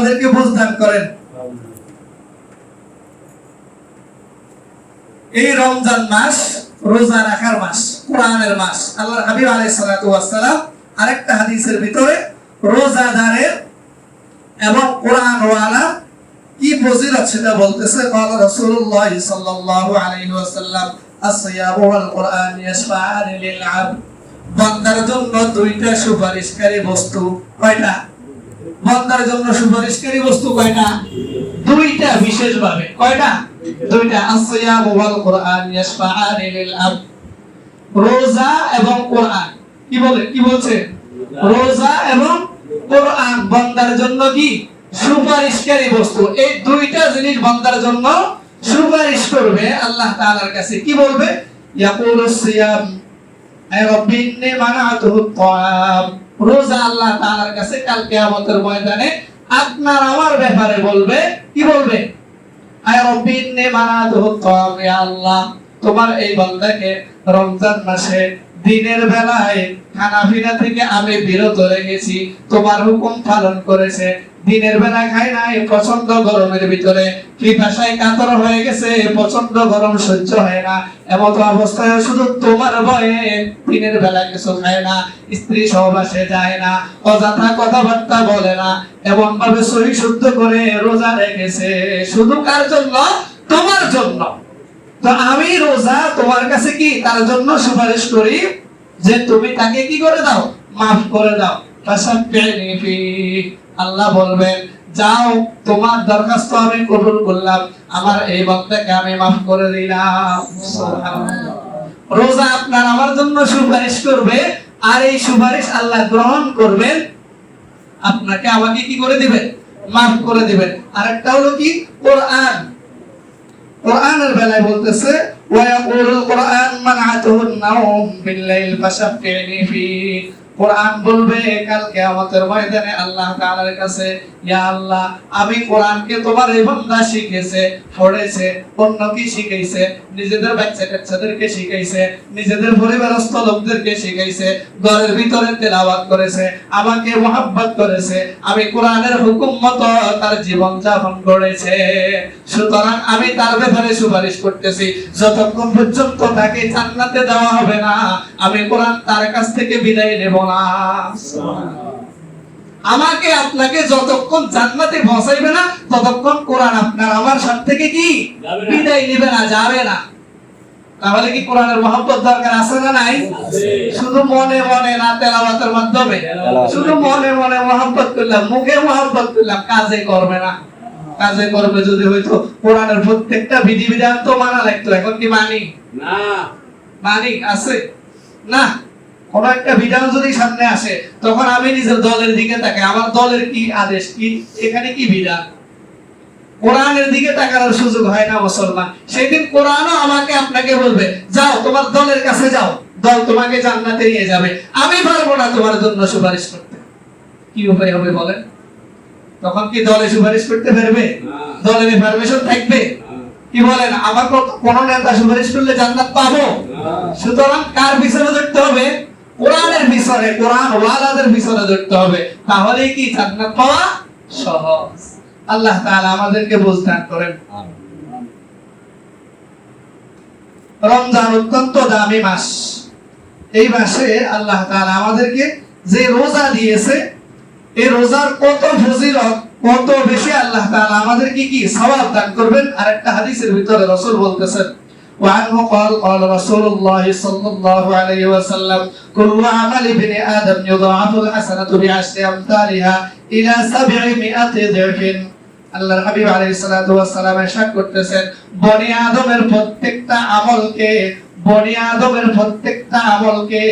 আমাদেরকে বুঝদান করেন এই রমজান মাস রোজা রাখার মাস কোরআনের মাস আল্লাহর হাবিব আলাইহিস সালাতু ওয়াস সালাম আরেকটা হাদিসের ভিতরে রোজাদারের এবং কোরআন ওয়ালা কি ফজিলত সেটা বলতেছে قال رسول الله صلى الله عليه وسلم الصيام والقرآن يشفعان للعبد বান্দার জন্য দুইটা সুপারিশকারী বস্তু কয়টা বান্দার জন্য সুপারিশকারী বস্তু কয়টা? দুইটা বিশেষভাবে। কয়টা? দুইটা। আসিয়াম ওয়াল কোরআন ইয়াশফাআনি লিল আবদ রোজা এবং কোরআন। কি বলে? কি বলছে? রোজা এবং কোরআন। বান্দার জন্য কি? সুপারিশকারী বস্তু। এই দুইটা জিনিস বন্দার জন্য সুপারিশ করবে আল্লাহ তাআলার কাছে। কি বলবে? ইয়াকুলু সিয়াম আয় রব্বি ইন্নী মানাতুহু তাআম রোজা আল্লাহ তাআলার কাছে কাল কিয়ামতের ময়দানে আপনার আমার ব্যাপারে বলবে, কি বলবে? আয় রব্বি ইন্নী ইয়া আল্লাহ, তোমার এই বান্দাকে রমজান মাসে দিনের বেলায় খানাপিনা থেকে আমি বিরত রেখেছি। তোমার হুকুম পালন করেছে। দিনের বেলা খাই নাই প্রচণ্ড গরমের ভিতরে। পিপাসায় কাতর হয়ে গেছে প্রচণ্ড গরম সহ্য হয় না। এমত অবস্থায় শুধু তোমার ভয়ে দিনের বেলা কিছু খায় না। স্ত্রী সহবাসে যায় না, অযথা কথাবার্তা বলে না। এমন ভাবে শরীর শুদ্ধ করে রোজা রেখেছে। শুধু কার জন্য? তোমার জন্য। তো আমি রোজা তোমার কাছে কি তার জন্য সুপারিশ করি যে তুমি তাকে কি করে দাও? মাফ করে দাও। আল্লাহ বলবেন, যাও, তোমার দরখাস্ত আমি কবুল করলাম। আমার এই বান্দাকে আমি মাফ করে দিলাম। রোজা আপনার আমার জন্য সুপারিশ করবে, আর এই সুপারিশ আল্লাহ গ্রহণ করবেন। আপনাকে আমাকে কি করে দিবেন? মাফ করে দিবেন। আরেকটা হলো কি? কোরআন। কোরআনের বেলায় বলতেছে ওয়ায়াকুলুল কোরআন মানআতুহুন নাওম বিল্লাইল ফাশাফিনি ফি কোরআন বলবে কাল কিয়ামতের ময়দানে আল্লাহ তাআলার কাছে, ইয়া আল্লাহ, আমি কোরআনকে তোমার এই বান্দা শিখেছে পড়েছে, অন্য কি শিখাইছে নিজেদের বাচ্চা কাচ্চাদেরকে শিখাইছে নিজেদের পরিবারস্থ লোকদেরকে শিখাইছে ঘরের ভিতরে তেলাওয়াত করেছে, আমাকে মোহাব্বত করেছে, আমি কোরআনের হুকুম মতো তার জীবন যাপন করেছে। সুতরাং আমি তার ব্যাপারে সুপারিশ করতেছি, যতক্ষণ পর্যন্ত তাকে জান্নাতে দেওয়া হবে না, আমি কোরআন তার কাছ থেকে বিদায় নেব না। আমাকে আপনাকে যতক্ষণ জান্নাতে পৌঁছাইবে না ততক্ষণ কোরআন আপনার আমার সাথ থেকে কি? বিদায় নেবে না যাবে না। তাহলে কি কোরআনের মহব্বত দরকার আছে না নাই? শুধু মনে মনে না তেলাওয়াতের মাধ্যমে। শুধু মনে মনে মহব্বত করলাম মুখে মহব্বত করলাম কাজে করবে না। কাজে করবে যদি হয়তো কোরআনের প্রত্যেকটা বিধি বিধান তো মানা লাগতো এখন কি মানি? না। মানি আছে? না? কোন একটা বিধান যদি সামনে আসে তখন আমি নিজের দলের দিকে তাকাই। আমার দলের কি আদেশ? কি এখানে কি বিধান? কোরআনের দিকে তাকানোর সুযোগ হয় না মুসলমান। সেদিন কোরআনও আমাকে আপনাকে বলবে যাও তোমার দলের কাছে যাও। দল তোমাকে জান্নাতে নিয়ে যাবে। আমি পারব না তোমার জন্য সুপারিশ করতে। কি উপায় হবে বলেন? তখন কি দলে সুপারিশ করতে পারবে? না। দলের পারমিশন থাকবে? কি বলেন? আমার কোন নেতা সুপারিশ করলে জান্নাত পাবো। সুতরাং কার পিছনে ধরতে হবে? কোরআনের পিছনে কোরআন ওয়ালাদের পিছনে ধরতে হবে। তাহলেই কি জান্নাত পাওয়া সহজ। আল্লাহ তাআলা আমাদেরকে বুঝদান করেন। রমজান অত্যন্ত দামি মাস। এই মাসে আল্লাহ তাআলা আমাদেরকে যে রোজা দিয়েছে, এই রোজার কত ফজিলত, কত বেশি আল্লাহ তাআলা আমাদেরকে কি সওয়াব দান করবেন? আরেকটা হাদিসের ভিতরে রাসূল বলতেছেন وعنه قال قال رسول الله صلى الله عليه وسلم كل عمل ابن آدم يضاعف الحسنة بعشر أمثالها إلى سبعمائة ضعف আল্লাহর হাবিব আলাইহিস সালাতু ওয়াস সালাম ইরশাদ করতেছেন বনি আদমের প্রত্যেকটা আমলকে বনি আদমের প্রত্যেকটা আমলকে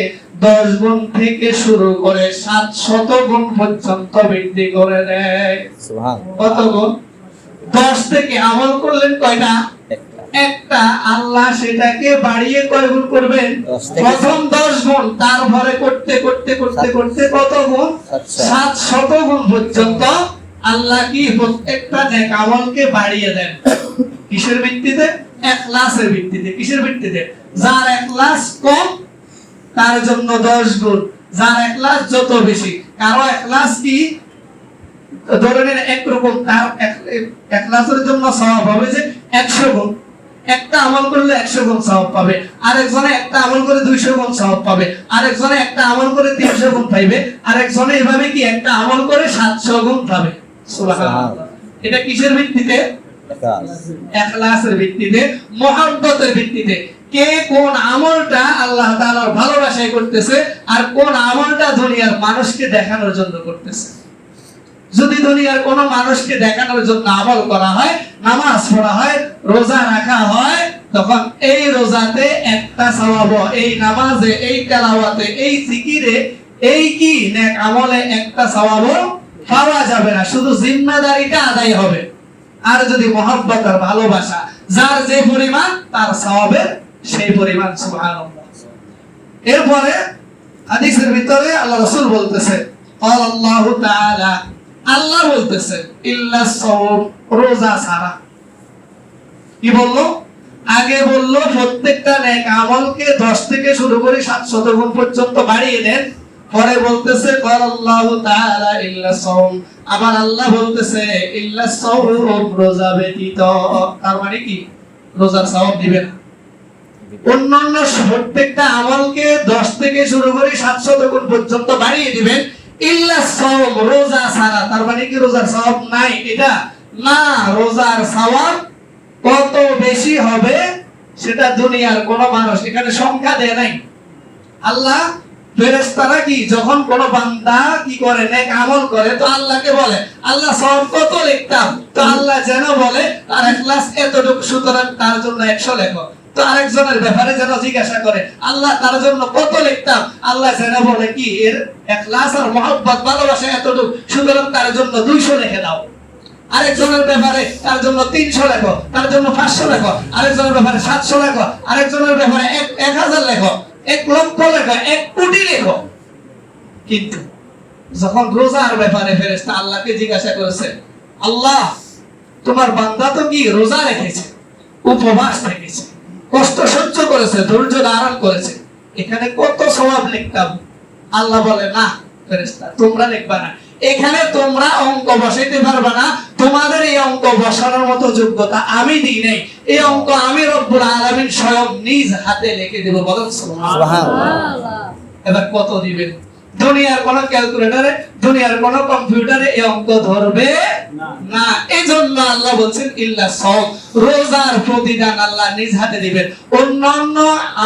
10 গুণ থেকে শুরু করে 700 গুণ পর্যন্ত বৃদ্ধি করে দেয় সুবহান কত গুণ 10 থেকে আমল করলেন কয়টা একটা আল্লাহ সেটাকে বাড়িয়ে কয় গুণ করবেন প্রথম দশ গুণ তারপরে করতে করতে করতে করতে কত গুণ? সাত শত গুণ পর্যন্ত আল্লাহ কি প্রত্যেকটা নেক আমলকে বাড়িয়ে দেন। কিসের ভিত্তিতে? একলাসের ভিত্তিতে। কিসের ভিত্তিতে? যার একলাস কম তার জন্য দশ গুণ। যার একলাস যত বেশি। কারও একলাস কি? ধরে নিন একরকম তার একলাসের জন্য সওয়াব হবে যে একশো গুণ। একটা আমল করলে একশো গুণ সওয়াব পাবে আরেকজনে একটা আমল করে দুইশো গুণ সওয়াব পাবে আরেকজনে একটা আমল করে তিনশো গুণ পাইবে আরেকজনে এভাবে কি একটা আমল করে সাতশো গুণ পাবে। এটা কিসের ভিত্তিতে? এখলাসের ভিত্তিতে মহাব্বতের ভিত্তিতে। কে কোন আমলটা আল্লাহ তাআলার ভালোবাসায় করতেছে আর কোন আমলটা দুনিয়ার মানুষকে দেখানোর জন্য করতেছে? যদি দুনিয়ার কোন মানুষকে দেখানোর জন্য আমল করা হয় নামাজ পড়া হয় রোজা রাখা হয় তখন এই রোজাতে একটা সওয়াব এই নামাজে এই তেলাওয়াতে এই জিকিরে এই কি নেক আমলে একটা সওয়াব পাওয়া যাবে না শুধু জিম্মাদারিটা আদায় হবে আর যদি মহব্বত আর ভালোবাসা যার যে পরিমাণ তার সওয়াবের সেই পরিমাণ সুবহানাল্লাহ এরপরে হাদিসের ভিতরে আল্লাহ রাসূল বলতেছে قال الله تعالى আল্লাহ বলতেছে, ইল্লা সওম, রোজা ছাড়া। কি বলল? আগে বলল, প্রত্যেকটা নেক আমলকে 10 থেকে শুরু করে 700 গুণ পর্যন্ত বাড়িয়ে দেন। পরে বলতেছে আল্লাহু তাআলা ইল্লা সওম। আবার আল্লাহ বলতেছে, ইল্লা সওম, রোজা ব্যতীত। তার মানে কি? রোজার সওম দিবেন অন্যান্য প্রত্যেকটা আমলকে 10 থেকে শুরু করে 700 গুণ পর্যন্ত বাড়িয়ে দিবেন। ইল্লা সাওম, রোজা ছাড়া। তার মানে কি রোজার সওয়াব নাই? এটা না, রোজার সওয়াব কত বেশি হবে সেটা দুনিয়ার কোন মানুষ এখানে সংখ্যা দেয় নাই। আল্লাহ ফেরেশতারা কি, যখন কোন বান্দা কি করে, নেক আমল করে, তো আল্লাহকে বলে, আল্লাহ সওয়াব কত লিখতাম? তো আল্লাহ যেন বলে, তার ইখলাস এতটুকু, সুতরাং তার জন্য 100 লেখো। তো আরেকজনের ব্যাপারে যেন জিজ্ঞাসা করে, আল্লাহ তার জন্য কত লিখতাম? আল্লাহ যেন বলে কি, এর ইখলাস আর মহব্বত, ভালোবাসা এতটুকু, সুতরাং তার জন্য 200 লিখে দাও। আরেকজনের ব্যাপারে তার জন্য তিনশো লেখো, তার জন্য পাঁচশো লেখো, আরেকজনের ব্যাপারে সাতশো লেখো, আরেকজনের ব্যাপারে এক এক হাজার লেখো, এক লক্ষ লেখো, এক কোটি লেখো। কিন্তু যখন রোজার ব্যাপারে ফেরেশতা আল্লাহকে জিজ্ঞাসা করেছে, আল্লাহ, তোমার বান্দা তো কি রোজা রেখেছে? উপবাস রেখেছে? কষ্ট সহ্য করেছে ধৈর্য ধারণ করেছে। এখানে কত স্বভাব লিখতাম? আল্লাহ বলে না ফেরেশতা তোমরা লিখবা না। এখানে তোমরা অঙ্ক বসাইতে পারবে না। তোমাদের এই অঙ্ক বসানোর মতো যোগ্যতা আমি দিই নাই। এই অঙ্ক আমি রব্বুল আলামিন স্বয়ং নিজ হাতে লিখে দেব। বলেন সুবহানাল্লাহ। এবার কত দিবেন? দুনিয়ার কোন ক্যালকুলেটরে দুনিয়ার কোন কম্পিউটারে এই অঙ্ক ধরবে না। এই জন্য আল্লাহ বলছেন ইল্লা সব রোজার প্রতিদান আল্লাহ নিজ হাতে দিবেন। অন্যান্য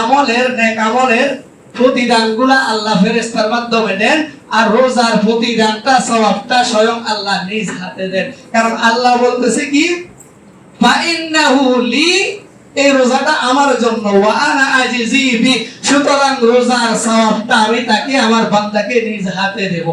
আমলের নেক আমলের প্রতিদানগুলা আল্লাহ ফেরেশতার মাধ্যমে দেন আর রোজার প্রতিদানটা সওয়াবটা স্বয়ং আল্লাহ নিজ হাতে দেন। কারণ আল্লাহ বলতেছে কি? ফাইন্নাহু লি এই রোজাটা আমার জন্য। ওয়া আনা আজিজি বি। সুতরাং রোজার সওয়াবটা আমি তাকে, আমার বান্দাকে নিজ হাতে দেব।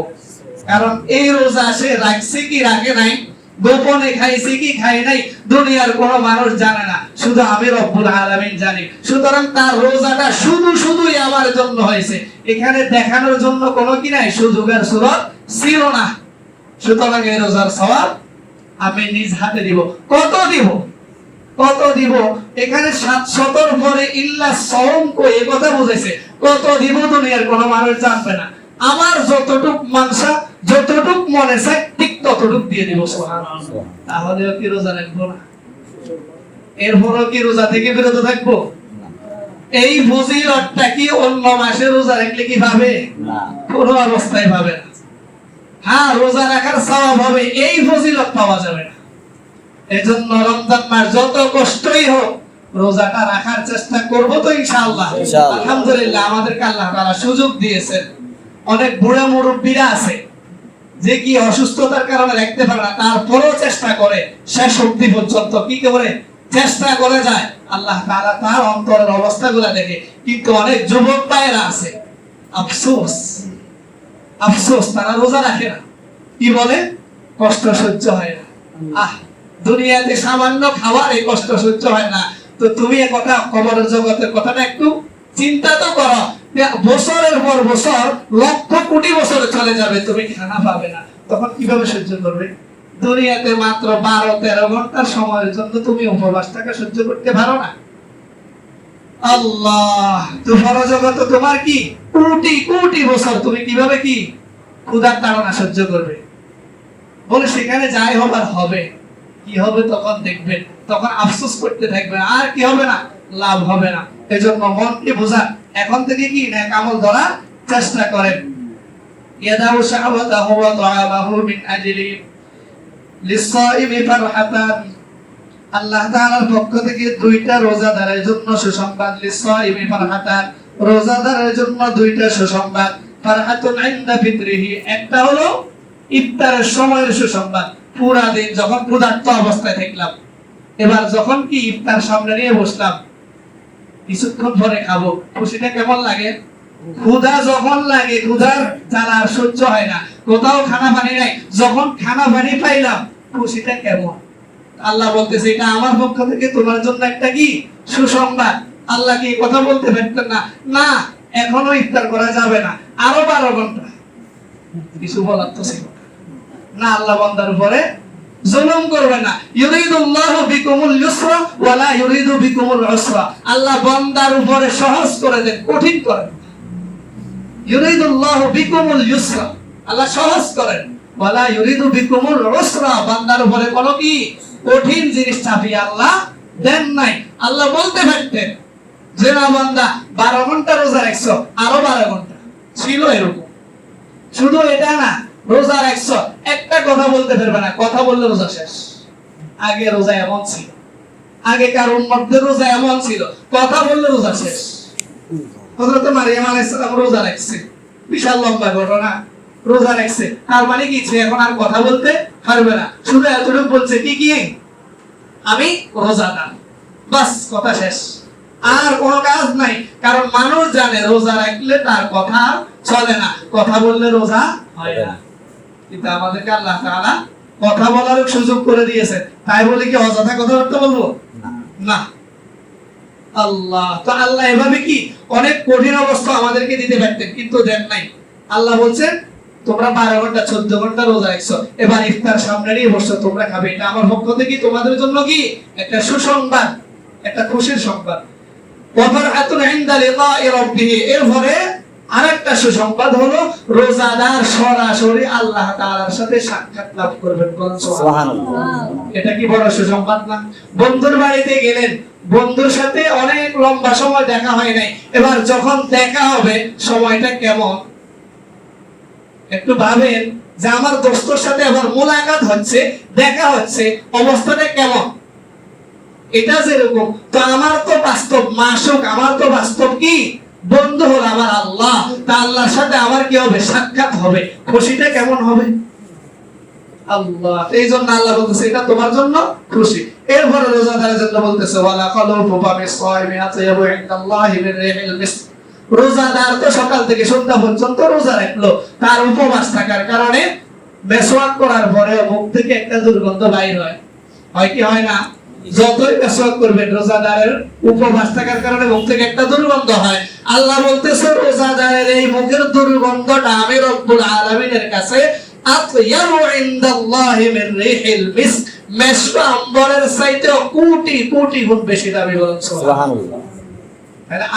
কারণ এই রোজা সে রাখছে কি, রাখে নাই? গোপনে খাইছে কি খাই নাই? দুনিয়ার কোনো মানুষ জানে না। শুধু আমি রব্বুল আলামিন জানি। সুতরাং তার রোজাটা শুধু শুধুই আমার জন্য হয়েছে। এখানে দেখানোর জন্য কোনো কি নাই? সুযোগের সুরত ছিল না। সুতরাং এই রোজার সওয়াব আমি নিজ হাতে দিব। কত দিব? কত দিব? এখানে সাত শতর পরে ইল্লা সওম কো এই কথা বুঝাইছে। কত দিব দুনিয়ার কোনো মানুষ জানবে না। আমার যতটুক মানসা যতটুক মনে চায় ঠিক ততটুক দিয়ে দিব কি রোজা রাখব না? এরপরও কি রোজা থেকে বিরত থাকব? এই ফজিলতটা কি অন্য মাসে রোজা রাখলে কি পাবে কোনো অবস্থায় পাবে না। হ্যাঁ রোজা রাখার সওয়াব হবে এই ফজিলত পাওয়া যাবে না। এজন্য রমজান মাস যত কষ্টই হোক রোজাটা রাখার চেষ্টা করব তো ইনশাআল্লাহ। আলহামদুলিল্লাহ আমাদেরকে আল্লাহ তাআলা সুযোগ দিয়েছেন। অনেক বুড়া মুরব্বীরা আছে যে কি অসুস্থতার কারণে রাখতে পারে না তারপরেও চেষ্টা করে শেষ অবধি পর্যন্ত। কি করে চেষ্টা করে যায়। আল্লাহ তাআলা তার অন্তরের অবস্থাগুলো দেখে। কিন্তু অনেক যুবক ভাইয়েরা আছে আফসোস আফসোস তারা রোজা রাখে না। কি বলে? কষ্ট সহ্য হয় না। আহ দুনিয়াতে সামান্য খাওয়ার এই কষ্ট সহ্য হয় না। তো তুমি কথা কবরের জগতের কথাটা একটু চিন্তা তো করো বছরের পর বছর, লক্ষ কোটি বছরে চলে যাবে, তুমি খানা পাবে না? তখন কীভাবে সহ্য করবে? দুনিয়াতে মাত্র বারো, তেরো ঘণ্টার সময়ের জন্য তুমি উপবাসটাকে সহ্য করতে পারো না। আল্লাহ তোমার জগত তোমার কি? কোটি কোটি বছর তুমি কীভাবে কি? ক্ষুধার তাড়না সহ্য করবে। বলে সেখানে যাই হবার হবে। কি হবে তখন দেখবেন তখন আফসোস করতে থাকবে, আর কি হবে না? লাভ হবে না। এজন্য মনকে বোঝান, এখন থেকে কি না আমল ধরার চেষ্টা করেন। ইয়াদাউ শাহওয়াতাহু ওয়া তাআমাহু মিন আজলি লিসাইমি ফারহাতান। আল্লাহ তাআলার পক্ষ থেকে দুইটা রোজাদারের জন্য সুসংবাদ লিসাইমি ফারহাতান। রোজাদারের জন্য দুইটা সুসংবাদ, ফারহাতুন ইনদা ফিতরিহি। একটা হলো ইফতারের সময়ের সুসংবাদ পুরা দিন যখন ক্ষুধার্ত অবস্থায় থাকলাম, এবার যখন কি ইফতার সামনে নিয়ে বসলাম, কিছুক্ষণ পরে খাব। খুশিটা কেমন লাগে? ক্ষুধা যখন লাগে, ক্ষুধার জ্বালা সহ্য হয় না। কোথাও খানা পানি নাই। যখন খানা পানি পাইলাম, খুশিটা কেমন? আল্লাহ বলতেছে, এটা আমার পক্ষ থেকে তোমার জন্য একটা কি? সুসংবাদ। আল্লাহ কি কথা বলতে পারতেন না? না, এখনও ইফতার করা যাবে না। আরও বারো ঘণ্টা। কিছু বলার তো ছিল। না। আল্লাহ বান্দার উপরে জুলুম করবে না। ইউরিদুল্লাহু বিকুমুল ইউসরা ওয়ালা ইউরিদু বিকুমুল উসরা। আল্লাহ বান্দার উপরে সহজ করে দেন, কঠিন করেন। ইউরিদুল্লাহু বিকুমুল ইউসরা। আল্লাহ সহজ করেন। ওয়ালা ইউরিদু বিকুমুল উসরা। বান্দার উপরে কোনো কি? কঠিন জিনিস চাপিয়ে আল্লাহ দেন নাই। আল্লাহ বলতে পারতেন, যে না বান্দা, বারো ঘণ্টা রোজা রাখছো, আরও বারো ঘণ্টা। ছিল এরকম। শুধু এটা না রোজা রাখছো, একটা কথা বলতে পারবে না, কথা বললে রোজা শেষ। আগে রোজা এমন ছিল। আগে কারণ মধ্যে রোজা এমন ছিল, কথা বললে রোজা শেষ। হযরত মারিয়াম রোজা রাখছে। বিশাল লম্বা ঘটনা। রোজা রাখছে। তার মানে কি? এখন আর কথা বলতে পারবে না। শুধু এতটুকু বলছে, কি কি? আমি বাস, কথা শেষ। আর কোনো কাজ নাই। কারণ মানুষ জানে, রোজা রাখলে তার কথা চলে না। কথা বললে রোজা হয় না। কিন্তু আমাদেরকে আল্লাহ তাআলা কথা বলার সুযোগ করে দিয়েছে। তাই বলে কি অযথা কথাবার্তা বলব? না। আল্লাহ তো আল্লাহ এভাবে কি অনেক কঠিন অবস্থা আমাদেরকে দিতে পারতেন কিন্তু দেন নাই। আল্লাহ বলছেন তোমরা বারো ঘণ্টা চোদ্দ ঘণ্টা রোজা রাখছো। এবার ইফতার সামনে নিয়ে বসছো তোমরা খাবে। এটা আমার পক্ষ থেকে তোমাদের জন্য কি? একটা সুসংবাদ একটা খুশির সংবাদ। ওয়াফরহাতুন আরেকটা সুসংবাদ হলো রোজাদার সরাসরি আল্লাহ তাআলার সাথে সাক্ষাৎ লাভ করবেন এটা কি বড় সুসংবাদ না? বন্ধুর বাড়িতে গেলেন বন্ধুর সাথে অনেক লম্বা সময় দেখা হয় নাই। এবার যখন দেখা হবে সময়টা কেমন? একটু ভাবেন যে আমার দোস্তর সাথে আবার মোলাকাত হচ্ছে দেখা হচ্ছে অবস্থাটা কেমন? এটা যেরকম তো আমার তো বাস্তব মাসুক আমার তো বাস্তব কি? বন্ধু হল আমার আল্লাহ। তা আল্লাহর সাথে আমার কি হবে? সাক্ষাৎ হবে। খুশিটা কেমন হবে? আল্লাহ, এই জন্য আল্লাহ বলতেছে, এটা তোমার জন্য খুশি। এরপরে রোজাদারের জন্য বলতেছে, ওয়ালা মিন রিহিল মিস্ক। রোজাদার তো সকাল থেকে সন্ধ্যা পর্যন্ত রোজা রাখল। তার উপবাস থাকার কারণে মেসওয়াক করার পরে মুখ থেকে একটা দুর্গন্ধ বাইর হয়। হয় কি হয় না? যতই মেসওয়াক করবেন, রোজাদারের উপবাস থাকার কারণে মুখ থেকে একটা দুর্গন্ধ হয়। আল্লাহ বলতেছে, রোজাদারের এই মুখের দুর্গন্ধটা আমি রব্বুল আলামিনের কাছে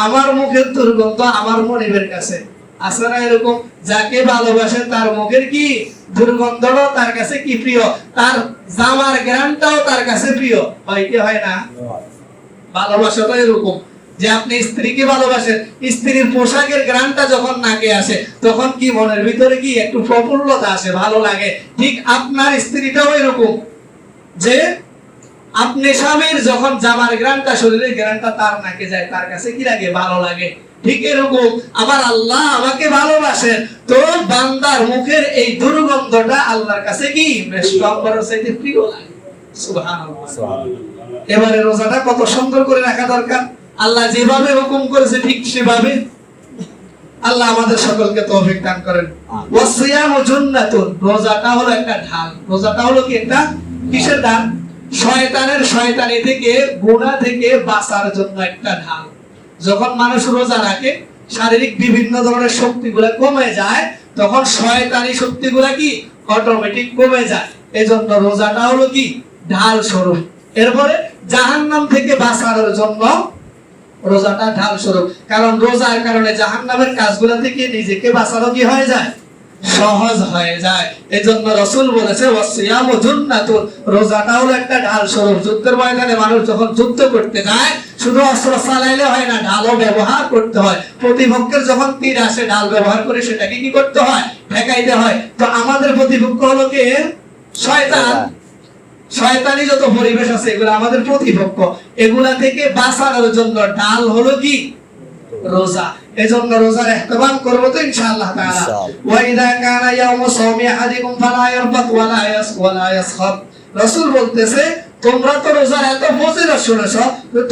আমার মুখের দুর্গন্ধ আমার মনিবের কাছে। আছে না এরকম যাকে ভালোবাসে তার মুখের কি দুর্গন্ধটাও তার কাছে কি প্রিয়? তার জামার গ্রামটাও তার কাছে প্রিয়। হয় কি হয় না? ভালোবাসাটা এরকম। যে আপনি স্ত্রীকে ভালোবাসেন, স্ত্রীর পোশাকের গ্রামটা যখন নাকে আসে, তখন কি মনের ভিতরে কি একটু প্রফুল্লতা আসে, ভালো লাগে? ঠিক আপনার স্ত্রীটাও এরকম। যে আপনি স্বামীর যখন জামার গ্রানটা শরীরের গ্রানটা তার নাকে যায়, তার কাছে কি লাগে? ভালো লাগে। ঠিক এরকম। আমার আল্লাহ আমাকে ভালোবাসেন। তো বান্দার মুখের এই দুর্গন্ধটা আল্লাহর কাছে কি? প্রিয় লাগে। এবারে রোজাটা কত সুন্দর করে রাখা দরকার। আল্লাহ যেভাবে হুকুম করেছে ঠিক সেভাবে আল্লাহ আমাদের সকলকে তৌফিক দান করেন। ওয়াসিয়ামু জুন্নাতুন। রোজাটা হলো একটা ঢাল। রোজাটা হলো কি একটা? কিসের ঢাল? শয়তানের শয়তানি থেকে গুনাহ থেকে বাঁচার জন্য একটা ঢাল। যখন মানুষ রোজা রাখে, শারীরিক বিভিন্ন ধরনের শক্তিগুলো কমে যায়, তখন শয়তানি শক্তিগুলো কি? অটোমেটিক কমে যায়। এজন্য রোজাটা হলো কি? ঢাল স্বরূপ এরপরে জাহান্নাম থেকে বাঁচানোর জন্য রোজাটা ঢাল স্বরূপ কারণ রোজার কারণে জাহান্নামের কাজগুলো থেকে নিজেকে বাঁচানো কি হয়ে যায়? সহজ হয়ে যায়। এজন্য রসুল বলেছে ওয়াসিয়াম জুন্নাতুন। রোজাটা হলো একটা ঢাল স্বরূপ। যুদ্ধের ময়দানে মানুষ যখন যুদ্ধ করতে যায় শুধু অস্ত্র চালাইলে হয় না ঢালও ব্যবহার করতে হয়। প্রতিপক্ষের যখন তীর আসে ঢাল ব্যবহার করে সেটাকে কি করতে হয়? ঠেকাইতে হয়। তো আমাদের প্রতিপক্ষ হলো কে? শয়তান। শয়তানি যত পরিবেশ আছে এগুলো আমাদের প্রতিপক্ষ। এগুলা থেকে বাঁচানোর জন্য ঢাল হলো কি? রোজা। এজন্য রোজার ইহতিমাম করব তো ইনশাআল্লাহ তাআলা। ওয়া ইযা কানা ইয়াউমু সাওমি আহাদিকুম ফালা ইয়ারফাত ওয়া লা ইয়াস ওয়া লা ইয়াসখাব রাসূল বলতেছে তোমরা তো রোজার এত ফজিলত শুনেছো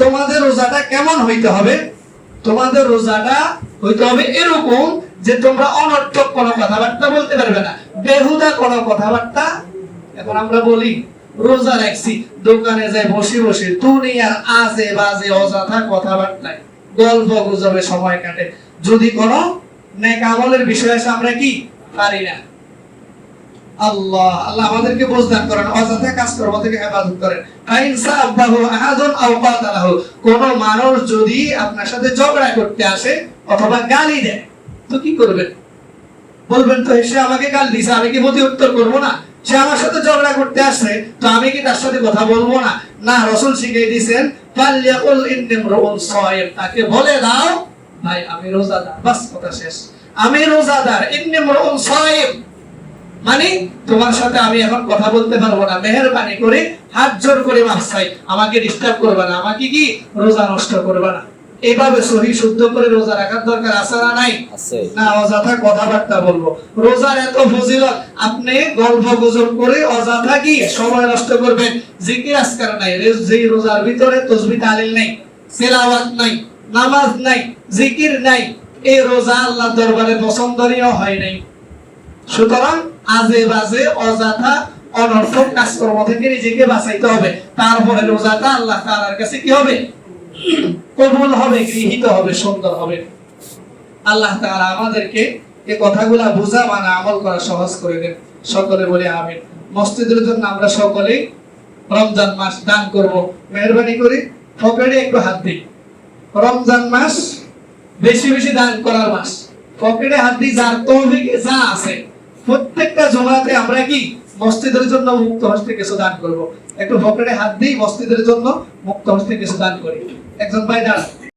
তোমাদের রোজাটা কেমন হইতে হবে? তোমাদের রোজাটা হইতে হবে এরকম যে তোমরা অনর্থক কোনো কথাবার্তা বলতে পারবে না। বেহুদা কোনো কথাবার্তা। এখন আমরা বলি রোজা রাখছি দোকানে যাই বসে বসে দুনিয়ার আজে বাজে অযথা কথাবার্তায়। গল্প গুজবে, সময় কাটে। যদি কোনো নেক আমলের বিষয় আমরা কি? পারি না। আল্লাহ আল্লাহ আমাদেরকে বুঝদান করেন থেকে হেফাজত করেন। কোন মানুষ যদি আপনার সাথে ঝগড়া করতে আসে, অথবা গালি দেয়, তো কি করবেন? বলবেন তো সে আমাকে গাল দিছে, আমি কি প্রতি উত্তর করব না? সে আমার সাথে ঝগড়া করতে আসছে, তো আমি কি তার সাথে কথা বলব না? না, রসুল শিখিয়ে দিয়েছেন ফালিয়াকুল ইন্নিমরুন সায়িম তাকে বলে দাও, ভাই, আমি রোজাদার, বাস, কথা শেষ। আমি রোজাদার ইন্নিমরুন সায়িম মানে তোমার সাথে আমি এখন কথা বলতে পারব না। মেহেরবানি করে, হাত জোর করে মাফ চাই। আমাকে ডিস্টার্ব করবে না। আমাকে কি? রোজা নষ্ট করবে না। এইভাবে সহি শুদ্ধ করে রোজা রাখার দরকার আছে না নাই? না অযথা কথাবার্তা বলব। রোজার এত ফজিলত আপনি গল্প গুজব করে অযথা কি সময় নষ্ট করবেন? জিকির আজকার নাই যে রোজার ভিতরে তসবি তালিল নাই তেলাওয়াত নাই নামাজ নাই জিকির নাই এই রোজা আল্লাহ দরবারে পছন্দনীয় হয় নাই। সুতরাং আজে বাজে অযথা অনর্থক কাজকর্ম থেকে নিজেকে বাঁচাইতে হবে। তারপরে রোজাটা আল্লাহ তাআলার কাছে কি হবে? কবুল হবে, গৃহীত হবে, সুন্দর হবে। আল্লাহ তাআলা আমাদেরকে এই কথাগুলা বোঝা মানে আমল করা সহজ করে দেন। সকলে বলি আমিন। মসজিদের জন্য আমরা সকলেই রমজান মাস দান করব। মেহরবানি করে, পকেটে একটু হাত দিই। রমজান মাস বেশি বেশি দান করার মাস। পকেটে হাত দিই, যার তৌফিকে যা আছে। প্রত্যেকটা জমাতে আমরা কি মসজিদের জন্য মুক্ত হস্তে কিছু দান করব। একটু হাত দিই মসজিদের জন্য মুক্ত হস্তে কিছু দান করি। একজন ভাই দাঁড়ান।